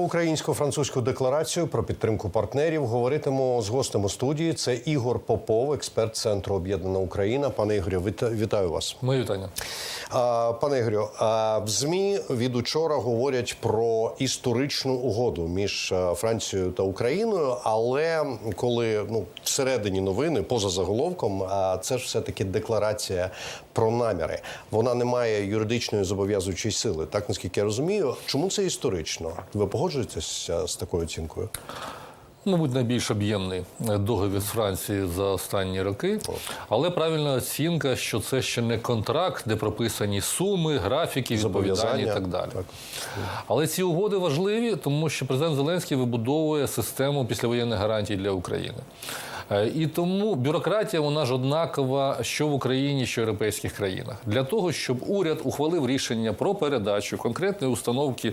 Українсько-французьку декларацію про підтримку партнерів говоритиму з гостем у студії. Це Ігор Попов, експерт центру Об'єднана Україна. Пане Ігорю, віта- вітаю вас. Моє вітання. Пане Ігорю, в ЗМІ від учора говорять про історичну угоду між Францією та Україною. Але коли ну всередині новини, поза заголовком, це ж все таки декларація про наміри. Вона не має юридичної зобов'язуючої сили. Так наскільки я розумію, чому це історично? Ви погоджуєтесь а, з такою оцінкою? Мабуть, найбільш об'ємний договір з Франції за останні роки, але правильна оцінка, що це ще не контракт, де прописані суми, графіки, відповідання і так далі. Так. Але ці угоди важливі, тому що президент Зеленський вибудовує систему післявоєнних гарантій для України. Е, І тому бюрократія вона ж однакова, що в Україні, що в європейських країнах, для того, щоб уряд ухвалив рішення про передачу конкретної установки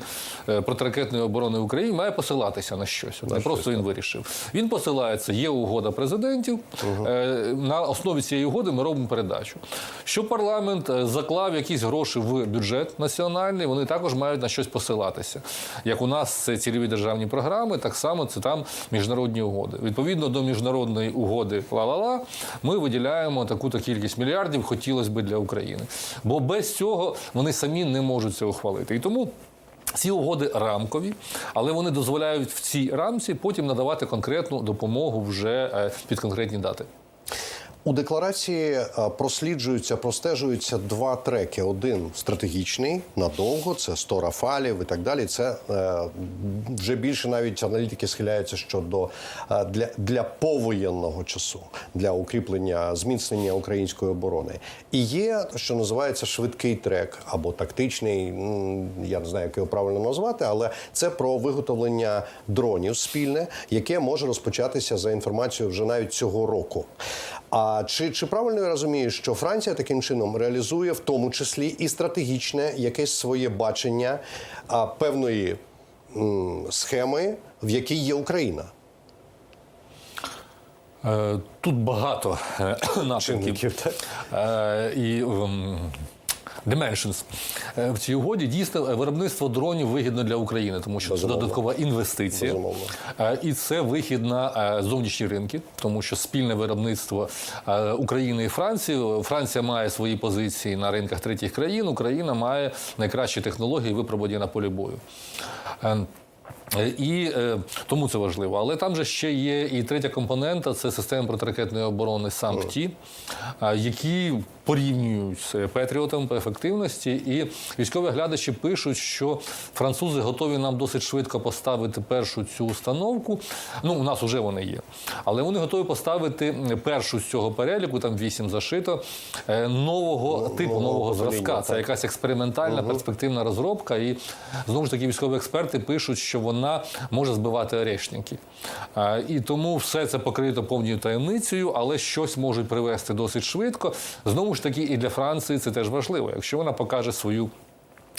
е, протиракетної оборони України, має посилатися на щось. Не просто він вирішив. Він посилається, є угода президентів. Е, На основі цієї угоди ми робимо передачу. Що парламент заклав якісь гроші в бюджет національний, вони також мають на щось посилатися. Як у нас це цільові державні програми, так само це там міжнародні угоди. Відповідно до міжнародної угоди ла-ла-ла, ми виділяємо таку-то кількість мільярдів, хотілося б для України. Бо без цього вони самі не можуть це ухвалити. І тому. Ці угоди рамкові, але вони дозволяють в цій рамці потім надавати конкретну допомогу вже е, під конкретні дати. У декларації е, просліджуються, простежуються два треки. Один стратегічний надовго, це 100 рафалів і так далі. Це е, вже більше навіть аналітики схиляються щодо е, для, для повоєнного часу, для укріплення зміцнення української оборони. І є, що називається швидкий трек або тактичний. Я не знаю, як його правильно назвати, але це про виготовлення дронів спільне, яке може розпочатися за інформацією вже навіть цього року. А чи, чи правильно я розумію, що Франція таким чином реалізує в тому числі і стратегічне якесь своє бачення а, певної м, схеми, в якій є Україна? Е, Тут багато е, напрямків? Е, і ем, Dimensions. Е, В цій угоді дійсно е, виробництво дронів вигідно для України, тому що це додаткова інвестиція. Безумовно. Е, І це вихід на зовнішні ринки, тому що спільне виробництво України і Франції. Франція має свої позиції на ринках третіх країн. Україна має найкращі технології, випробування на полі бою. Е, І е, тому це важливо. Але там же ще є і третя компонента це система протиракетної оборони САМПТІ, які порівнюють з Петріотом по ефективності. І військові глядачі пишуть, що французи готові нам досить швидко поставити першу цю установку. Ну, у нас вже вони є. Але вони готові поставити першу з цього переліку, там вісім зашито, е, нового типу, нового нового зразка. Це якась експериментальна перспективна розробка. І знову ж таки військові експерти пишуть, що вона може збивати орешники. І тому все це покрито повною таємницею, але щось можуть привести досить швидко. Знову ж таки, і для Франції це теж важливо. Якщо вона покаже свою.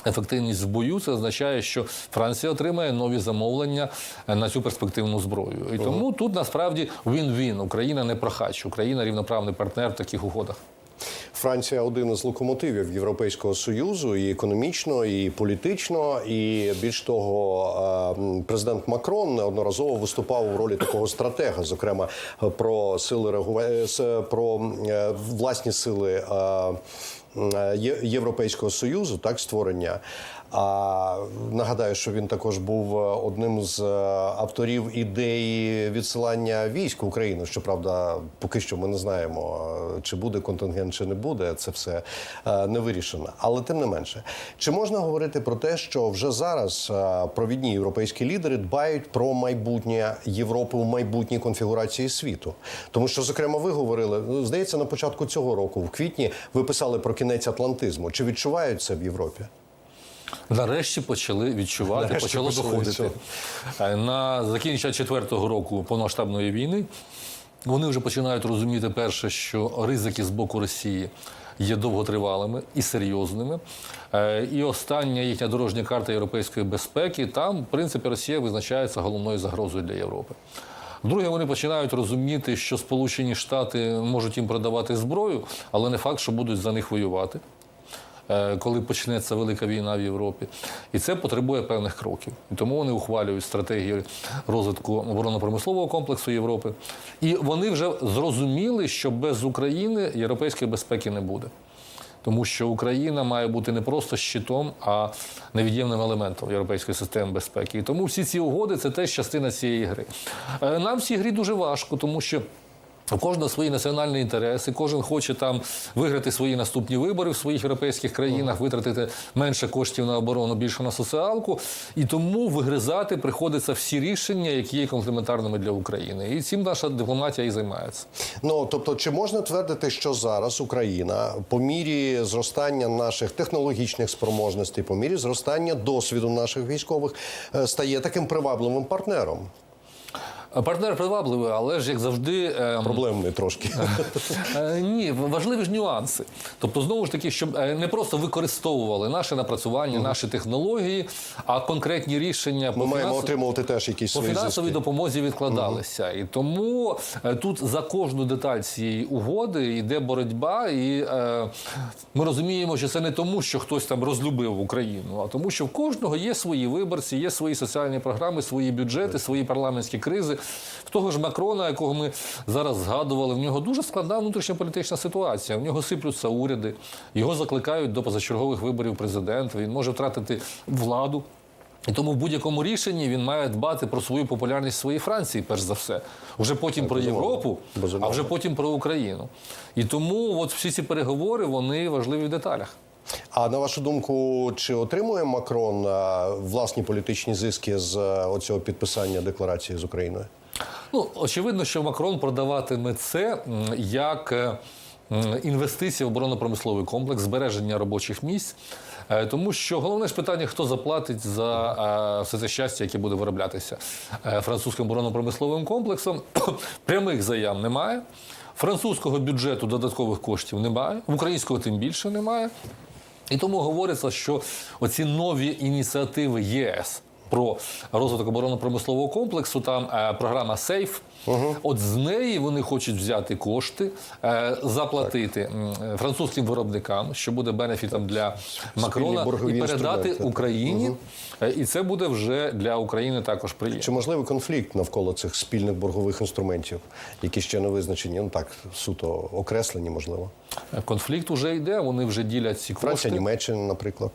Ефективність в бою це означає, що Франція отримає нові замовлення на цю перспективну зброю. І тому тут насправді він-він. Україна не прохач, Україна рівноправний партнер в таких угодах. Франція один із локомотивів Європейського союзу і економічно, і політично. І більш того, е, президент Макрон неодноразово виступав у ролі такого стратега, зокрема е, про сили про е, власні сили. Е, Європейського союзу, так створення. А нагадаю, що він також був е, одним з е, авторів ідеї відсилання військ в Україну. Щоправда, поки що ми не знаємо, чи буде контингент, чи не буде. Це все не вирішено. Але тим не менше, чи можна говорити про те, що вже зараз провідні європейські лідери дбають про майбутнє Європи у майбутній конфігурації світу? Тому що, зокрема, ви говорили, ну, здається, на початку цього року, в квітні, ви писали про кінець атлантизму. Чи відчувають це в Європі? Нарешті почали відчувати, Нарешті почало доходити. На закінчення четвертого року повномасштабної війни вони вже починають розуміти перше, що ризики з боку Росії є довготривалими і серйозними. Е, І остання їхня дорожня карта європейської безпеки там, в принципі, Росія визначається головною загрозою для Європи. Друге, вони починають розуміти, що Сполучені Штати можуть їм продавати зброю, але не факт, що будуть за них воювати. е, коли почнеться велика війна в Європі. І це потребує певних кроків. І тому вони ухвалюють стратегію розвитку оборонно-промислового комплексу Європи. І вони вже зрозуміли, що без України європейської безпеки не буде. Тому що Україна має бути не просто щитом, а невід'ємним елементом європейської системи безпеки. І тому всі ці угоди це теж частина цієї гри. Е, Нам в цій грі дуже важко, тому що. У кожного свої національні інтереси, кожен хоче там виграти свої наступні вибори в своїх європейських країнах, витратити менше коштів на оборону, більше на соціалку. І тому вигризати приходиться всі рішення, які є комплементарними для України. І цим наша дипломатія і займається. Ну тобто, чи можна твердити, що зараз Україна по мірі зростання наших технологічних спроможностей, по мірі зростання досвіду наших військових е, стає таким привабливим партнером? Партнер привабливий, але ж як завжди. ем, Проблемний трошки. Е, Ні, важливі ж нюанси. Тобто, знову ж таки, щоб е, не просто використовували наше напрацювання, наші технології, а конкретні рішення Ми по маємо фінансу- отримувати теж якісь по фінансовій допомозі відкладалися. І тому е, тут за кожну деталь цієї угоди йде боротьба, і е, ми розуміємо, що це не тому, що хтось там розлюбив Україну, а тому, що в кожного є свої виборці, є свої соціальні програми, свої бюджети, свої парламентські кризи. В того ж Макрона, якого ми зараз згадували, в нього дуже складна внутрішньополітична ситуація. В нього сиплються уряди, його закликають до позачергових виборів президента. Він може втратити владу. І тому в будь-якому рішенні він має дбати про свою популярність в своїй Франції, перш за все. Вже потім про. Європу, а вже потім про Україну. І тому от всі ці переговори вони важливі в деталях. А на вашу думку, чи отримує Макрон е, власні політичні зиски з е, оцього підписання декларації з Україною? Ну, очевидно, що Макрон продаватиме це як е, м, інвестиція в оборонно-промисловий комплекс, збереження робочих місць. Тому що головне ж питання, хто заплатить за все це щастя, яке буде вироблятися французьким оборонно-промисловим комплексом. Прямих заяв немає. Французького бюджету додаткових коштів немає, українського тим більше немає. І тому говориться, що оці нові ініціативи ЄС про розвиток оборонно-промислового комплексу, там е, програма Сейф. От з неї вони хочуть взяти кошти, е, заплатити е, французьким виробникам, що буде бенефітом для Макрона, і передати. Україні. Е, І це буде вже для України також приємно. Чи можливий конфлікт навколо цих спільних боргових інструментів, які ще не визначені? Ну так суто окреслені, можливо. Конфлікт уже йде, вони вже ділять ці кошти. Франція, Німеччина, наприклад.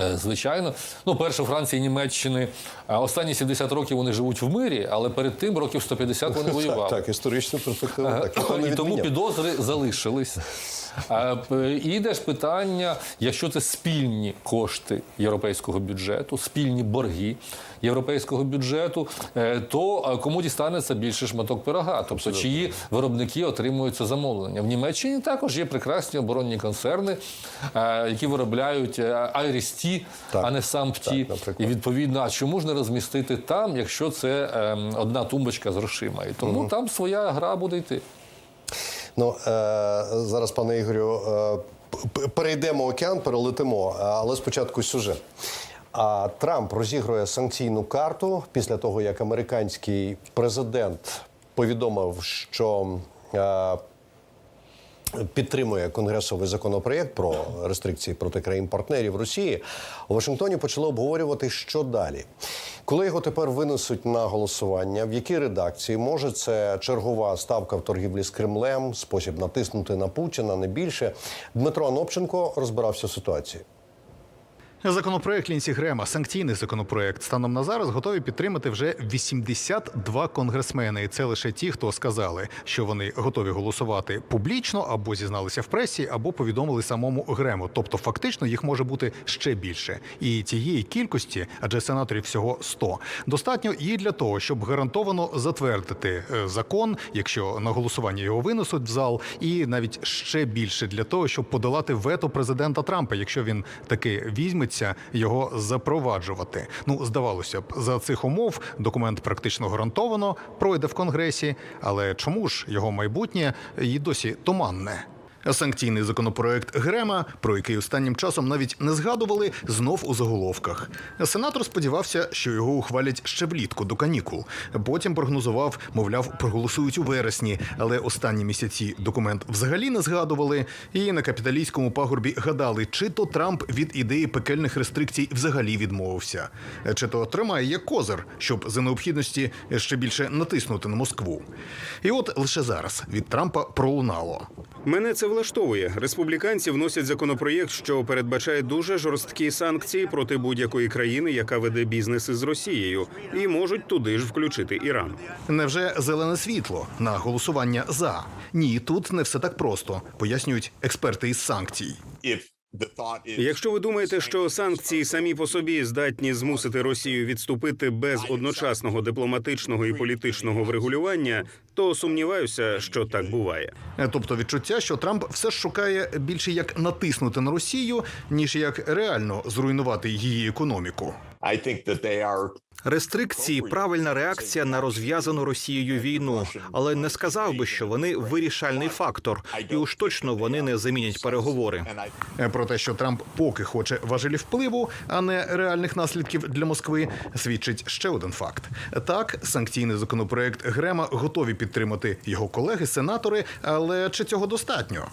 Е, Звичайно, ну перше Франції Німеччини е, останні 70 років вони живуть в мирі, але перед тим років 150 вони воювали. Так, так, історична перспектива. Так, і тому відміняв. підозри залишились. Е, п- І йде ж питання, якщо це спільні кошти європейського бюджету, спільні борги європейського бюджету, е, то е, кому дістанеться більше шматок пирога? Тобто, чиї виробники отримують це замовлення? В Німеччині також є прекрасні оборонні концерни, які виробляють Айрісті, а не сам ті. Так, наприклад. І відповідно, а чому ж не розмістити там, якщо це ем, одна тумбочка з грошима? І тому там своя гра буде йти. Ну е, зараз, пане Ігорю, е, перейдемо океан, перелетимо, е, але спочатку сюжет. А Трамп розігрує санкційну карту після того, як американський президент повідомив, що е, підтримує конгресовий законопроєкт про рестрикції проти країн-партнерів Росії, у Вашингтоні почали обговорювати, що далі. Коли його тепер винесуть на голосування, в якій редакції може це чергова ставка в торгівлі з Кремлем, спосіб натиснути на Путіна не більше. Дмитро Анопченко розбирався в ситуації. Законопроект Лінсі Грема, санкційний законопроект, станом на зараз готові підтримати вже 82 конгресмени. І це лише ті, хто сказали, що вони готові голосувати публічно або зізналися в пресі, або повідомили самому Грему. Тобто, фактично їх може бути ще більше. І цієї кількості, адже сенаторів всього 100, достатньо і для того, щоб гарантовано затвердити е, закон, якщо на голосування його винесуть в зал, і навіть ще більше для того, щоб подолати вето президента Трампа, якщо він таки візьметься його запроваджувати. Ну здавалося б, за цих умов документ практично гарантовано пройде в конгресі. Але чому ж його майбутнє і досі туманне? Санкційний законопроект Грема, про який останнім часом навіть не згадували, знов у заголовках. Сенатор сподівався, що його ухвалять ще влітку до канікул. Потім прогнозував, мовляв, проголосують у вересні, але останні місяці документ взагалі не згадували. І на капіталійському пагорбі гадали, чи то Трамп від ідеї пекельних рестрикцій взагалі відмовився, чи то тримає як козир, щоб за необхідності ще більше натиснути на Москву. І от лише зараз від Трампа пролунало. Мене це влаштовує. Республіканці вносять законопроєкт, що передбачає дуже жорсткі санкції проти будь-якої країни, яка веде бізнес із Росією, і можуть туди ж включити Іран. Невже зелене світло на голосування за? Ні, тут не все так просто, пояснюють експерти із санкцій. Якщо ви думаєте, що санкції самі по собі здатні змусити Росію відступити без одночасного дипломатичного і політичного врегулювання, то сумніваюся, що так буває. Е, Тобто відчуття, що Трамп все ж шукає більше як натиснути на Росію, ніж як реально зруйнувати її економіку. Рестрикції правильна реакція на розв'язану Росією війну, але не сказав би, що вони вирішальний фактор, і уж точно вони не замінять переговори. Е, Про те, що Трамп поки хоче важелі впливу, а не реальних наслідків для Москви, свідчить ще один факт: так, санкційний законопроект Грема готові підтримати його колеги-сенатори, але чи цього достатньо?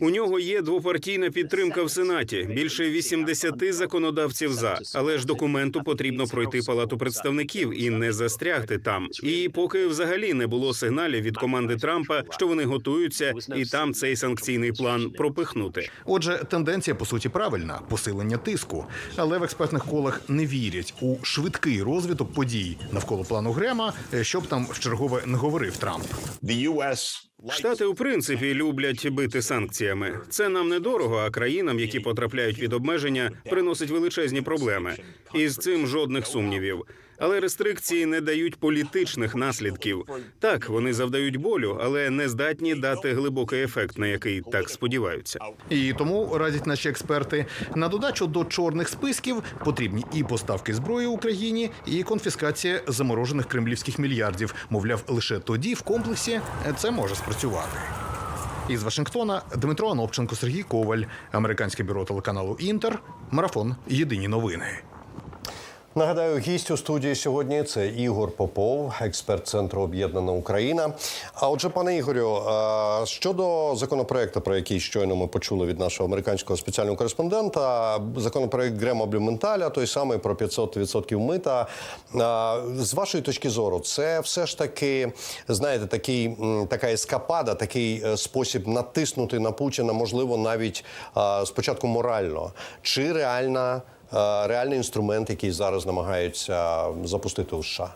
У нього є двопартійна підтримка в сенаті. Більше 80 законодавців за, але ж документу потрібно пройти палату представників і не застрягти там. І поки взагалі не було сигналів від команди Трампа, що вони готуються, і там цей санкційний план пропихнути. Отже, тенденція по суті правильна посилення тиску. Але в експертних колах не вірять у швидкий розвиток подій навколо плану Грема, е, щоб там вчергове не говорив Трамп. the U.S. Штати у принципі люблять бити санкціями. Це нам недорого, а країнам, які потрапляють під обмеження, приносить величезні проблеми. І з цим жодних сумнівів. Але рестрикції не дають політичних наслідків. Так, вони завдають болю, але не здатні дати глибокий ефект, на який так сподіваються. І тому радять наші експерти на додачу до чорних списків потрібні і поставки зброї Україні, і конфіскація заморожених кремлівських мільярдів. Мовляв, лише тоді в комплексі це може спрацювати. Із Вашингтона Дмитро Анопченко, Сергій Коваль, американське бюро телеканалу Інтер, марафон Єдині новини. Нагадаю, гість у студії сьогодні це Ігор Попов, експерт центру Об'єднана Україна. А отже, пане Ігорю, щодо законопроекту, про який щойно ми почули від нашого американського спеціального кореспондента, законопроект Грема Блюменталя, той самий про 500% мита. З вашої точки зору, це все ж таки, знаєте, такий така ескапада, такий е, спосіб натиснути на Путіна, можливо, навіть спочатку морально, чи реальна. Е, реальний інструмент, який зараз намагаються запустити у США.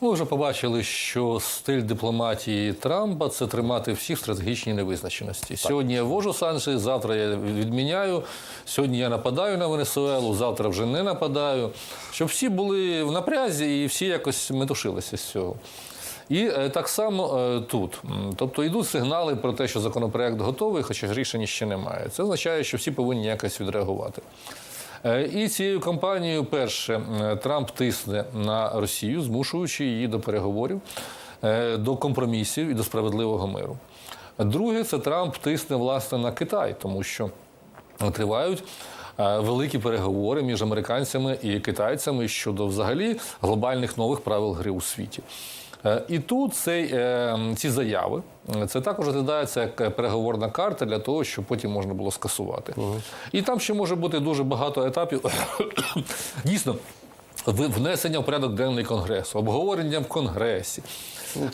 Ми вже побачили, що стиль дипломатії Трампа це тримати всіх в стратегічній невизначеності. Сьогодні я ввожу санкції, завтра я відміняю. Сьогодні я нападаю на Венесуелу, завтра вже не нападаю. Щоб всі були в напрязі і всі якось метушилися з цього. І е, так само е, тут. Тобто йдуть сигнали про те, що законопроект готовий, хоча рішення ще немає. Це означає, що всі повинні якось відреагувати. Е, І цією кампанією, перше, е, Трамп тисне на Росію, змушуючи її до переговорів, е, до компромісів і до справедливого миру. Друге, це Трамп тисне власне на Китай, тому що тривають. Великі переговори між американцями і китайцями щодо взагалі глобальних нових правил гри у світі. Е, І тут цей, е, ці заяви е, це також розглядається як переговорна карта для того, щоб потім можна було скасувати. І там ще може бути дуже багато етапів. Дійсно, внесення в порядок денний конгресу, обговорення в конгресі,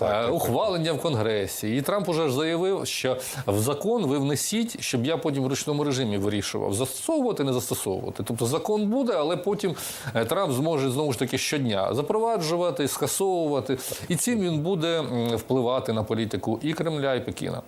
е, ухвалення в конгресі. І Трамп уже ж заявив, що в закон ви внесіть, щоб я потім в ручному режимі вирішував, застосовувати, не застосовувати. Тобто закон буде, але потім е, Трамп зможе знову ж таки щодня запроваджувати, скасовувати. І цим він буде впливати на політику і Кремля, і Пекіна.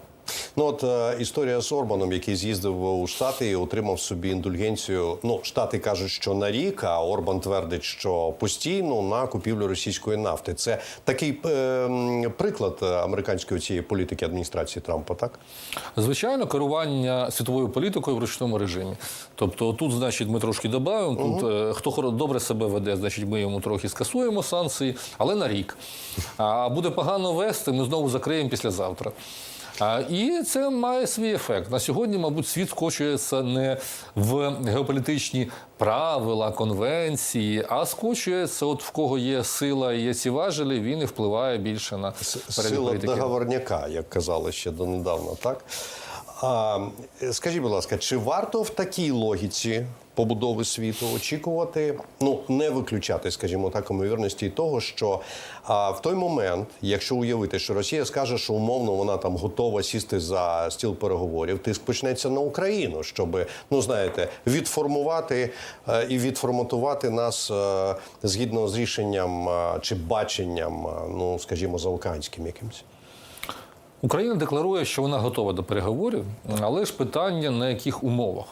Ну от е, історія з Орбаном, який з'їздив у Штати і отримав собі індульгенцію. Ну, Штати кажуть, що на рік, а Орбан твердить, що постійно на купівлю російської нафти. Це такий е, приклад американської цієї політики адміністрації Трампа, так? Звичайно, керування світовою політикою в ручному режимі. Тобто, тут, значить, ми трошки додаємо. Тут е, хто добре себе веде, значить, ми йому трохи скасуємо санкції, але на рік. А буде погано вести, ми знову закриємо післязавтра. І це має свій ефект. На сьогодні, мабуть, світ скочується не в геополітичні правила, конвенції, а скочується, от в кого є сила і є ці важелі, він і впливає більше на Сила договорняка, як казали ще донедавна, так? А, скажіть, будь ласка, чи варто в такій логіці побудови світу очікувати, ну не виключати, скажімо так, ймовірності того, що а, в той момент, якщо уявити, що Росія скаже, що умовно вона там готова сісти за стіл переговорів, тиск почнеться на Україну, щоб ну знаєте, відформувати е, і відформатувати нас е, згідно з рішенням е, чи баченням, е, ну скажімо, заокеанським якимось. Україна декларує, що вона готова до переговорів, але ж питання на яких умовах.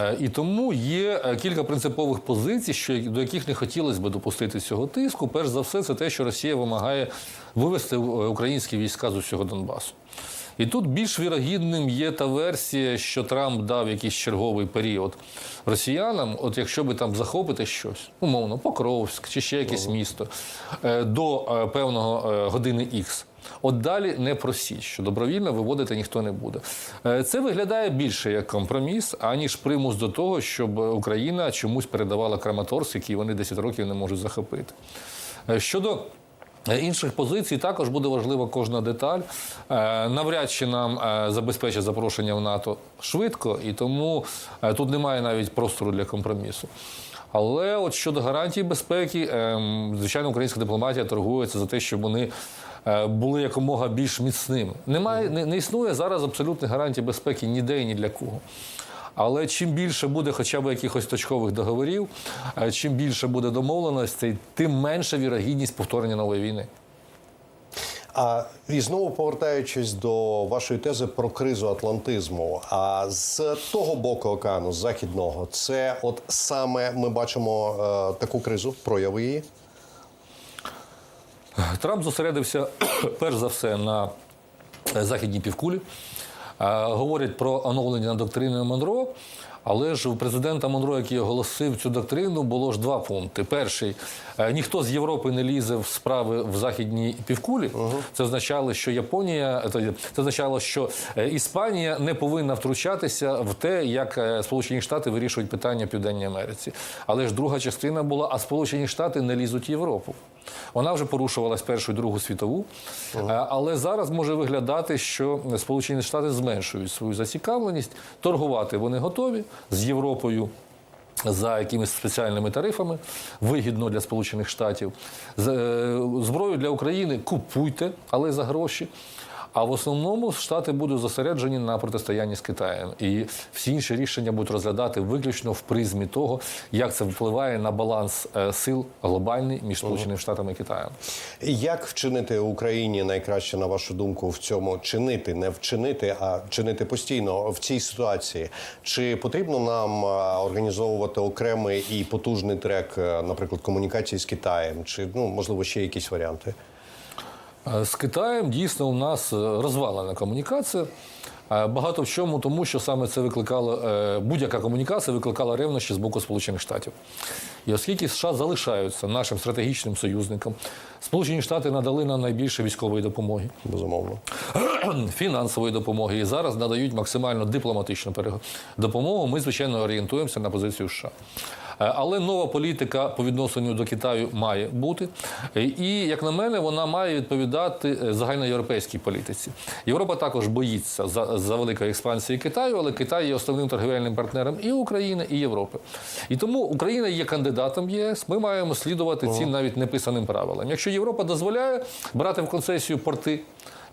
Е, І тому є е, кілька принципових позицій, що до яких не хотілося б допустити цього тиску. Перш за все, це те, що Росія вимагає вивести е, українські війська з усього Донбасу. І тут більш вірогідним є та версія, що Трамп дав якийсь черговий період росіянам, от якщо би там захопити щось, умовно, Покровськ чи ще якесь місто, до певного години Х. От далі не просіть, що добровільно виводити ніхто не буде. Е, Це виглядає більше як компроміс, аніж примус до того, щоб Україна чомусь передавала Краматорськ, який вони 10 років не можуть захопити. Е, Щодо е, інших позицій, також буде важлива кожна деталь. Навряд чи нам забезпечать запрошення в НАТО швидко, і тому тут немає навіть простору для компромісу. Але от щодо гарантій безпеки, ем, звичайно, українська дипломатія торгується за те, щоб вони були якомога більш міцними. Немає, не, не існує зараз абсолютних гарантій безпеки ніде ні для кого. Але чим більше буде хоча б якихось точкових договорів, е, чим більше буде домовленостей, тим менша вірогідність повторення нової війни. А і знову повертаючись до вашої тези про кризу атлантизму. А з того боку океану, з західного, це от саме ми бачимо е, таку кризу, прояви її. Трамп зосередився перш за все на е, західній півкулі. Говорить про оновлення доктрини Монро. Але ж у президента Монро, який оголосив цю доктрину, було ж два пункти. Перший е, ніхто з Європи не лізе в справи в західній півкулі. Це означало, що Японія е, це означало, що е, Іспанія не повинна втручатися в те, як Сполучені Штати вирішують питання в Південній Америці. Але ж друга частина була: а Сполучені Штати не лізуть в Європу. Вона вже порушувалась першу і другу світову, Е, але зараз може виглядати, що Сполучені Штати зменшують свою зацікавленість. Торгувати вони готові з Європою. За якимись спеціальними тарифами вигідно для Сполучених Штатів. Е, Зброю для України купуйте, але за гроші. А в основному Штати будуть зосереджені на протистоянні з Китаєм. І всі інші рішення будуть розглядати виключно в призмі того, як це впливає на баланс е, сил глобальний між Сполученими Штатами і Китаєм. Як вчинити Україні найкраще, на вашу думку, в цьому чинити, не вчинити, а чинити постійно в цій ситуації? Чи потрібно нам організовувати окремий і потужний трек, е, наприклад, комунікації з Китаєм, чи ну можливо ще якісь варіанти? З Китаєм дійсно у нас е, розвалена комунікація. Е, Багато в чому тому, що саме це викликало е, будь-яка комунікація викликала ревнощі з боку Сполучених Штатів. І оскільки США залишаються нашим стратегічним союзником, Сполучені Штати надали нам найбільше військової допомоги, Безумовно. фінансової допомоги і зараз надають максимально дипломатичну допомогу. Ми, звичайно, орієнтуємося на позицію США. Е, Але нова політика по відношенню до Китаю має бути. І, як на мене, вона має відповідати загальноєвропейській політиці. Європа також боїться за, за великої експансії Китаю, але Китай є основним торгівельним партнером і України, і Європи. І тому Україна є кандидатом ЄС. Ми маємо слідувати цим навіть неписаним правилам. Якщо Європа дозволяє брати в концесію порти.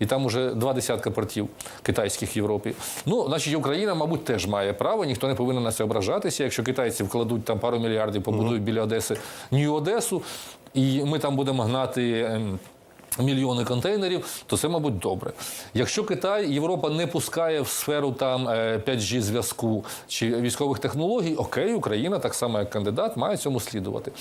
І там уже два десятка портів китайських в Європі. Ну, значить, Україна, мабуть, теж має право. Ніхто не повинен на це ображатися. Якщо китайці вкладуть там пару мільярдів, побудують біля Одеси Нью Одесу, і ми там будемо гнати. Мільйони контейнерів, то це, мабуть, добре. Якщо Китай, Європа не пускає в сферу там е, 5G зв'язку чи військових технологій, окей, Україна, так само як кандидат, має цьому слідувати.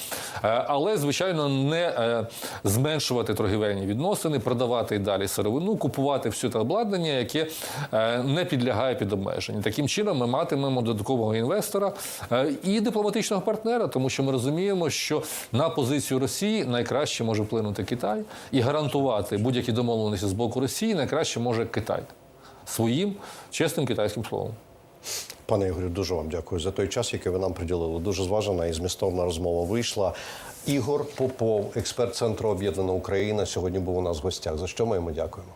Е, Але, звичайно, не е, зменшувати торгівельні відносини, продавати і далі сировину, купувати все те обладнання, яке е, не підлягає під обмеження. Таким чином, ми матимемо додаткового інвестора е, і дипломатичного партнера, тому що ми розуміємо, що на позицію Росії найкраще може вплинути Китай і гарантувати будь-які домовленості з боку Росії найкраще може Китай. своїм чесним китайським словом. Пане Ігорю, дуже вам дякую за той час, який ви нам приділили. Дуже зважена і змістовна розмова вийшла. Ігор Попов, експерт Центру Об'єднана Україна, сьогодні був у нас в гостях. За що ми йому дякуємо.